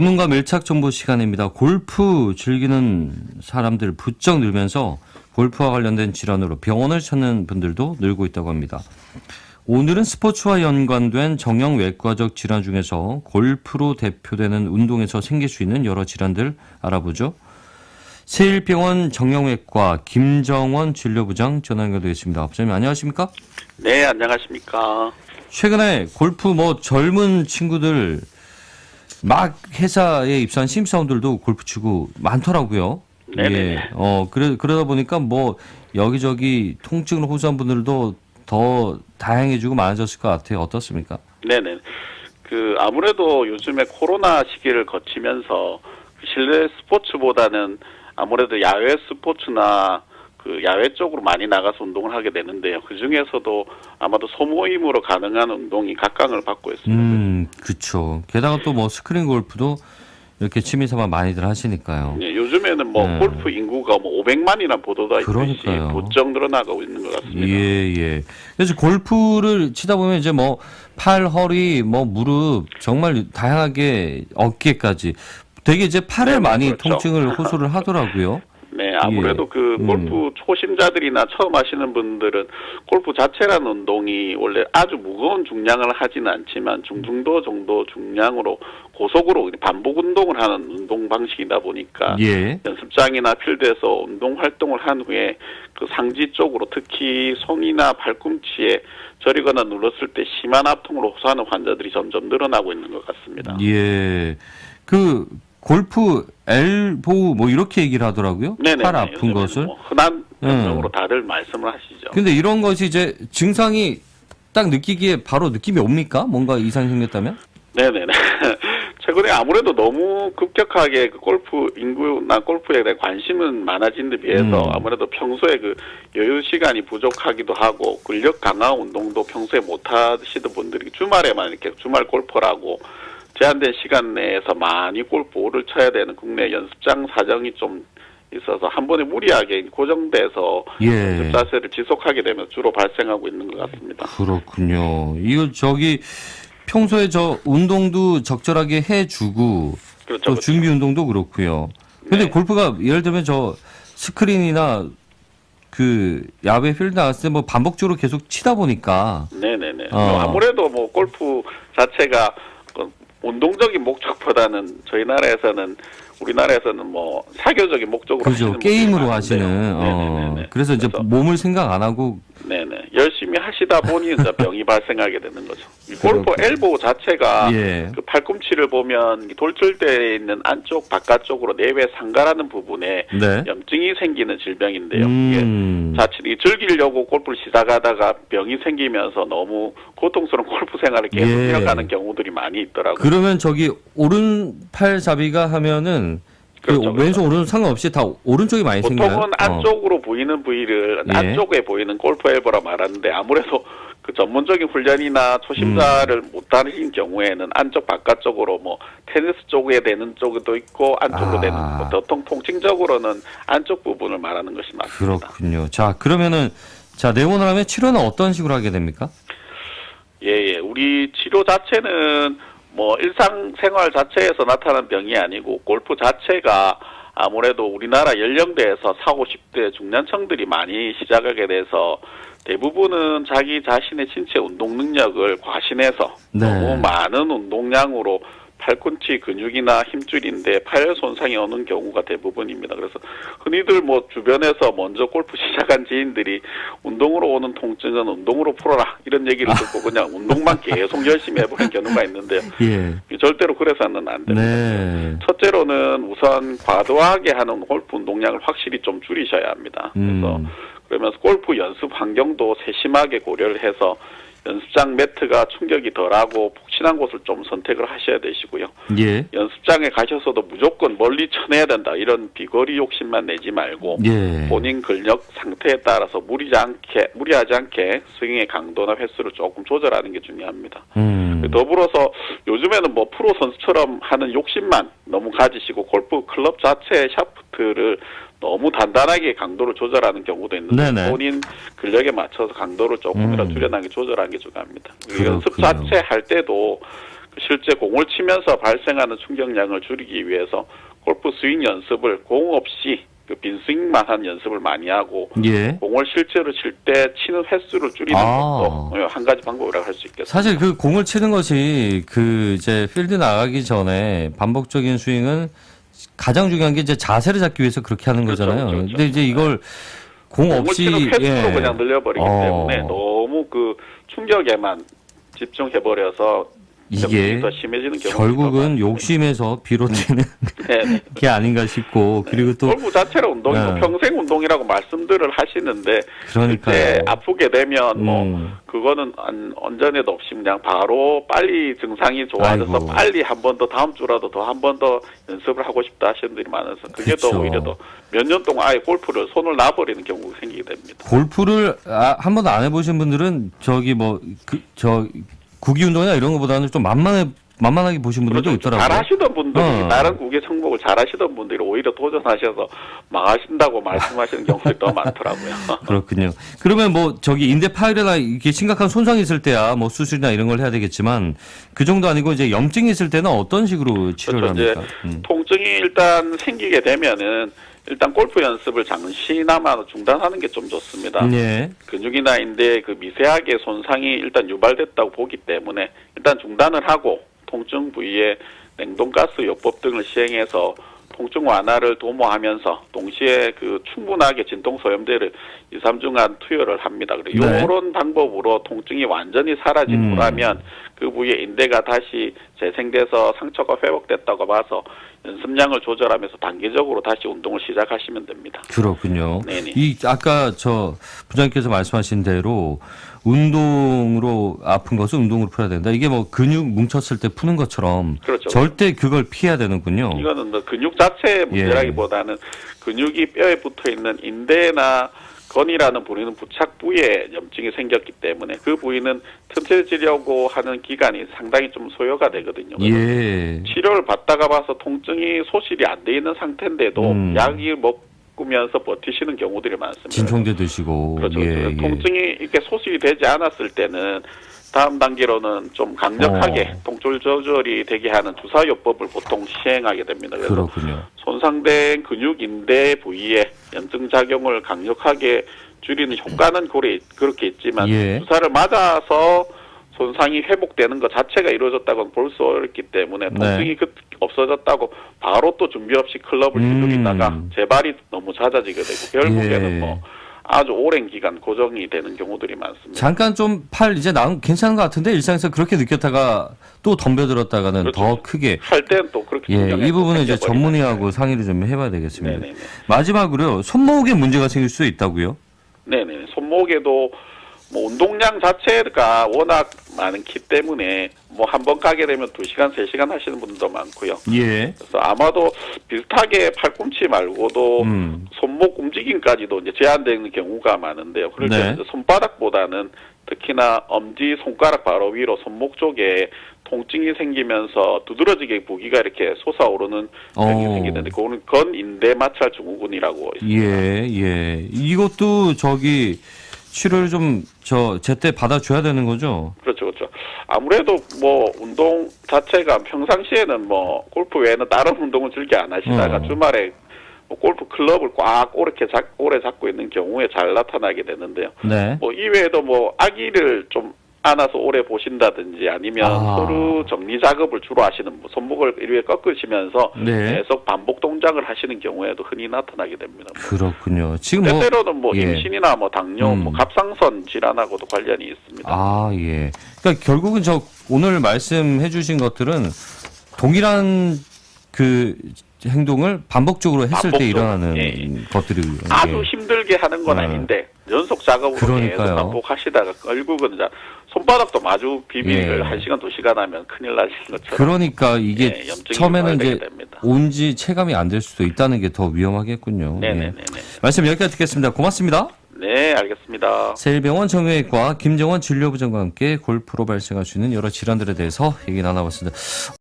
전문가 밀착 정보 시간입니다. 골프 즐기는 사람들 부쩍 늘면서 골프와 관련된 질환으로 병원을 찾는 분들도 늘고 있다고 합니다. 오늘은 스포츠와 연관된 정형 외과적 질환 중에서 골프로 대표되는 운동에서 생길 수 있는 여러 질환들 알아보죠. 세일병원 정형외과 김정원 진료부장 전화 연결되겠습니다. 부장님 안녕하십니까? 네, 안녕하십니까. 최근에 골프 뭐 젊은 친구들 막 회사에 입사한 신입사원들도 골프 치고 많더라고요. 네네. 예. 어, 그래, 그러다 보니까 뭐 여기저기 통증을 호소한 분들도 더 다양해지고 많아졌을 것 같아요. 어떻습니까? 네네. 그, 아무래도 요즘에 코로나 시기를 거치면서 그 실내 스포츠보다는 아무래도 야외 스포츠나 그 야외 쪽으로 많이 나가서 운동을 하게 되는데요. 그 중에서도 아마도 소모임으로 가능한 운동이 각광을 받고 있습니다. 음, 그쵸. 게다가 또 뭐 스크린 골프도 이렇게 취미삼아 많이들 하시니까요. 예, 요즘에는 뭐 네. 골프 인구가 뭐 500만이나 보도가 있듯이. 부쩍 늘어나고 있는 것 같습니다. 예, 예. 그래서 골프를 치다 보면 이제 뭐 팔, 허리, 뭐 무릎 정말 다양하게 어깨까지 되게 이제 팔에 네, 많이 그렇죠. 통증을 호소를 하더라고요. 네, 아무래도 예. 그 음. 골프 초심자들이나 처음 하시는 분들은 골프 자체라는 운동이 원래 아주 무거운 중량을 하지는 않지만 중중도 정도 중량으로 고속으로 반복 운동을 하는 운동 방식이다 보니까 예. 연습장이나 필드에서 운동 활동을 한 후에 그 상지 쪽으로 특히 손이나 발꿈치에 저리거나 눌렀을 때 심한 아픔으로 호소하는 환자들이 점점 늘어나고 있는 것 같습니다. 예. 그 골프 엘보 뭐 이렇게 얘기를 하더라고요. 네네. 팔 아픈 것을. 뭐 흔한 음. 병명으로 다들 말씀을 하시죠. 근데 이런 것이 이제 증상이 딱 느끼기에 바로 느낌이 옵니까? 뭔가 이상이 생겼다면? 네네네. 최근에 아무래도 너무 급격하게 그 골프 인구나 골프에 대해 관심은 많아진 데 비해서 음. 아무래도 평소에 그 여유 시간이 부족하기도 하고 근력 강화 운동도 평소에 못 하시던 분들이 주말에만 이렇게 주말 골퍼라고 제한된 시간 내에서 많이 골프를 쳐야 되는 국내 연습장 사정이 좀 있어서 한 번에 무리하게 고정돼서 예. 자세를 지속하게 되면 주로 발생하고 있는 것 같습니다. 그렇군요. 이거 저기 평소에 저 운동도 적절하게 해주고 그렇죠. 또 그렇죠. 준비 운동도 그렇고요. 근데 네. 골프가 예를 들면 저 스크린이나 그 야외 필드 나갔을 때 뭐 반복적으로 계속 치다 보니까 네네네. 어. 뭐 아무래도 뭐 골프 자체가 그 운동적인 목적보다는 저희 나라에서는 우리나라에서는 뭐 사교적인 목적으로 그죠 하시는 게임으로 하시는 많은데요. 어 네네네네. 그래서 이제 몸을 생각 안 하고 네네 열심히 하시다 보니 이제 병이 발생하게 되는 거죠. 이 골프. 엘보 자체가 예 그 팔꿈치를 보면 돌출되어 있는 안쪽 바깥쪽으로 내외 상가라는 부분에 네. 염증이 생기는 질병인데요. 음. 자칫 이 즐기려고 골프를 시작하다가 병이 생기면서 너무 고통스러운 골프 생활을 계속 예. 이어가는 경우들이 많이 있더라고요. 그러면 저기 오른팔 잡이가 하면은 그 그렇죠, 그렇죠. 왼손 오른손 상관없이 다 오른쪽이 많이 생겨요. 보통은 안쪽으로 보이는 부위를 예. 안쪽에 보이는 골프 엘보라 말하는데 아무래도 그 전문적인 훈련이나 초심자를 음. 못 다니신 경우에는 안쪽 바깥쪽으로 뭐 테니스 쪽에 되는 쪽도 있고 안쪽으로 아. 되는 뭐 보통 통칭적으로는 안쪽 부분을 말하는 것이 맞습니다. 그렇군요. 자 그러면은 자 하면 치료는 어떤 식으로 하게 됩니까? 예, 예. 우리 치료 자체는 뭐 일상생활 자체에서 나타난 병이 아니고 골프 자체가 아무래도 우리나라 연령대에서 4, 50대 중년층들이 많이 시작하게 돼서 대부분은 자기 자신의 신체 운동 능력을 과신해서 네. 너무 많은 운동량으로 팔꿈치 근육이나 힘줄인데 팔 손상이 오는 경우가 대부분입니다. 그래서 흔히들 뭐 주변에서 먼저 골프 시작한 지인들이 운동으로 오는 통증은 운동으로 풀어라 이런 얘기를 듣고 그냥 운동만 계속 열심히 해보는 경우가 있는데요. 예. 절대로 그래서는 안 됩니다. 네. 첫째로는 우선 과도하게 하는 골프 운동량을 확실히 좀 줄이셔야 합니다. 그래서 음. 그러면서 골프 연습 환경도 세심하게 고려를 해서 연습장 매트가 충격이 덜하고 푹신한 곳을 좀 선택을 하셔야 되시고요. 예. 연습장에 가셔서도 무조건 멀리 쳐내야 된다 이런 비거리 욕심만 내지 말고 예. 본인 근력 상태에 따라서 무리지 않게 무리하지 않게 스윙의 강도나 횟수를 조금 조절하는 게 중요합니다. 음. 더불어서 요즘에는 뭐 프로 선수처럼 하는 욕심만 너무 가지시고 골프 클럽 자체의 샤프트를 너무 단단하게 강도를 조절하는 경우도 있는데 네네. 본인 근력에 맞춰서 강도를 조금이라도 음. 줄여나게 조절하는 게 중요합니다. 그렇군요. 연습 자체 할 때도 그 실제 공을 치면서 발생하는 충격량을 줄이기 위해서 골프 스윙 연습을 공 없이 그 빈스윙만 한 연습을 많이 하고 예. 공을 실제로 칠 때 치는 횟수를 줄이는 아. 것도 어, 한 가지 방법이라고 할 수 있겠습니다. 사실 그 공을 치는 것이 그 이제 필드 나가기 전에 반복적인 스윙은 가장 중요한 게 이제 자세를 잡기 위해서 그렇게 하는 그렇죠, 거잖아요. 그렇죠, 근데 이제 이걸 공 없이 횟수로 예. 그냥 늘려버리기 어. 때문에 너무 그 충격에만 집중해버려서 이게 결국은 욕심에서 비롯되는 네. 게 아닌가 싶고 그리고 또 골프 자체가 운동이고 네. 평생 운동이라고 말씀들을 하시는데 그러니까요. 그때 아프게 되면 뭐 음. 그거는 안, 언전에도 없이 그냥 바로 빨리 증상이 좋아져서 아이고. 빨리 한 번 더 다음 주라도 더 한 번 더 연습을 하고 싶다 하시는 분들이 많아서 그게 그쵸. 더 오히려 더 몇 년 동안 아예 골프를 손을 놔버리는 경우가 생기게 됩니다. 골프를 아, 한 번도 안 해보신 분들은 저기 뭐 그 저 구기 운동이나 이런 것보다는 좀 만만해 만만하게 보신 분들도 있더라고요. 잘 하시던 분들이 어. 다른 국외 정복을 잘 하시던 분들이 오히려 도전하셔서 망하신다고 말씀하시는 경우들이 더 많더라고요. 그렇군요. 그러면 뭐 저기 인대 파열이나 이게 심각한 손상이 있을 때야 뭐 수술이나 이런 걸 해야 되겠지만 그 정도 아니고 이제 염증이 있을 때는 어떤 식으로 치료를 그렇죠. 합니까? 음. 통증이 일단 생기게 되면은 일단 골프 연습을 잠시나마 중단하는 게 좀 좋습니다. 네. 근육이나 인대에 그 미세하게 손상이 일단 유발됐다고 보기 때문에 일단 중단을 하고 통증 부위에 냉동가스 요법 등을 시행해서 통증 완화를 도모하면서 동시에 그 충분하게 진통 소염제를 2, 3주간 투여를 합니다. 그리고 네. 이런 방법으로 통증이 완전히 사라진 음. 후라면 그 부위에 인대가 다시 재생돼서 상처가 회복됐다고 봐서 연습량을 조절하면서 단계적으로 다시 운동을 시작하시면 됩니다. 그렇군요. 네네. 이 아까 저 부장님께서 말씀하신 대로 운동으로 아픈 것은 운동으로 풀어야 된다. 이게 뭐 근육 뭉쳤을 때 푸는 것처럼 그렇죠. 절대 그걸 피해야 되는군요. 이거는 뭐 근육 자체의 문제라기보다는 근육이 뼈에 붙어 있는 인대나 건이라는 부위는 부착 부위에 염증이 생겼기 때문에 그 부위는 튼튼해지려고 하는 기간이 상당히 좀 소요가 되거든요. 예. 치료를 받다가 봐서 통증이 소실이 안 돼 있는 상태인데도 음. 약을 먹으면서 버티시는 경우들이 많습니다. 진통제 드시고 그렇죠. 예, 그래서 예. 통증이 이렇게 소실이 되지 않았을 때는 다음 단계로는 좀 강력하게 어. 통증 조절이 되게 하는 주사요법을 보통 시행하게 됩니다. 그래서 그렇군요. 손상된 근육 인대 부위에 염증 작용을 강력하게 줄이는 효과는 그래- 그렇게 있지만 예. 주사를 맞아서 손상이 회복되는 것 자체가 이루어졌다고는 볼 수 없기 때문에 네. 통증이 그- 없어졌다고 바로 또 준비 없이 클럽을 음. 휘두르다가 재발이 너무 잦아지게 되고 결국에는 예. 뭐 아주 오랜 기간 고정이 되는 경우들이 많습니다. 잠깐 좀 팔 이제 나은 괜찮은 것 같은데 일상에서 그렇게 느꼈다가 또 덤벼들었다가는 그렇죠. 더 크게 할 때는 또 그렇게 예, 이 부분은 이제 전문의하고 상의를 좀 해봐야 되겠습니다. 네네네. 마지막으로요, 손목에 문제가 생길 수 있다고요? 네네. 손목에도 뭐 운동량 자체가 워낙 많기 때문에 뭐 한 번 가게 되면 두시간세시간 하시는 분도 많고요. 예. 그래서 아마도 비슷하게 팔꿈치 말고도 음. 손목 움직임까지도 이제 제한되는 경우가 많은데요. 그럴 네. 때는 이제 손바닥보다는 특히나 엄지 손가락 바로 위로 손목 쪽에 통증이 생기면서 두드러지게 부기가 이렇게 솟아오르는 병이 어. 생기는데 그거는 건인대 마찰 증후군이라고 있습니다. 예, 예. 이것도 저기 치료를 좀 저 제때 받아줘야 되는 거죠? 그렇죠, 그렇죠. 아무래도 뭐 운동 자체가 평상시에는 뭐 골프 외에는 다른 운동을 즐겨 안 하시다가 어. 주말에 뭐 골프 클럽을 꽉 오래 잡 오래 잡고 있는 경우에 잘 나타나게 되는데요. 네. 뭐 이외에도 뭐 아기를 좀 안아서 오래 보신다든지 아니면 아. 서류 정리 작업을 주로 하시는 분, 손목을 이렇게 꺾으시면서 네. 계속 반복 동작을 하시는 경우에도 흔히 나타나게 됩니다. 뭐 그렇군요. 지금 뭐 때때로는 뭐 예. 임신이나 뭐 당뇨, 음. 뭐 갑상선 질환하고도 관련이 있습니다. 아, 예. 그러니까 결국은 저 오늘 말씀해 주신 것들은 동일한 그 행동을 반복적으로 했을 때 반복적으로, 일어나는 예. 것들이고요. 아주 예. 힘들게 하는 건 네. 아닌데 연속 작업으로 그러니까요. 계속 반복하시다가 결국은 이제 손바닥도 마주 비비를 예. 한 시간 두 시간 하면 큰일 나시는 것처럼 그러니까 이게 예, 처음에는 이제. 온지 체감이 안 될 수도 있다는 게 더 위험하겠군요. 예. 네네네네. 말씀 여기까지 듣겠습니다. 고맙습니다. 네, 알겠습니다. 세일병원 정형외과 김정원 진료부장과 함께 골프로 발생할 수 있는 여러 질환들에 대해서 얘기 나눠봤습니다.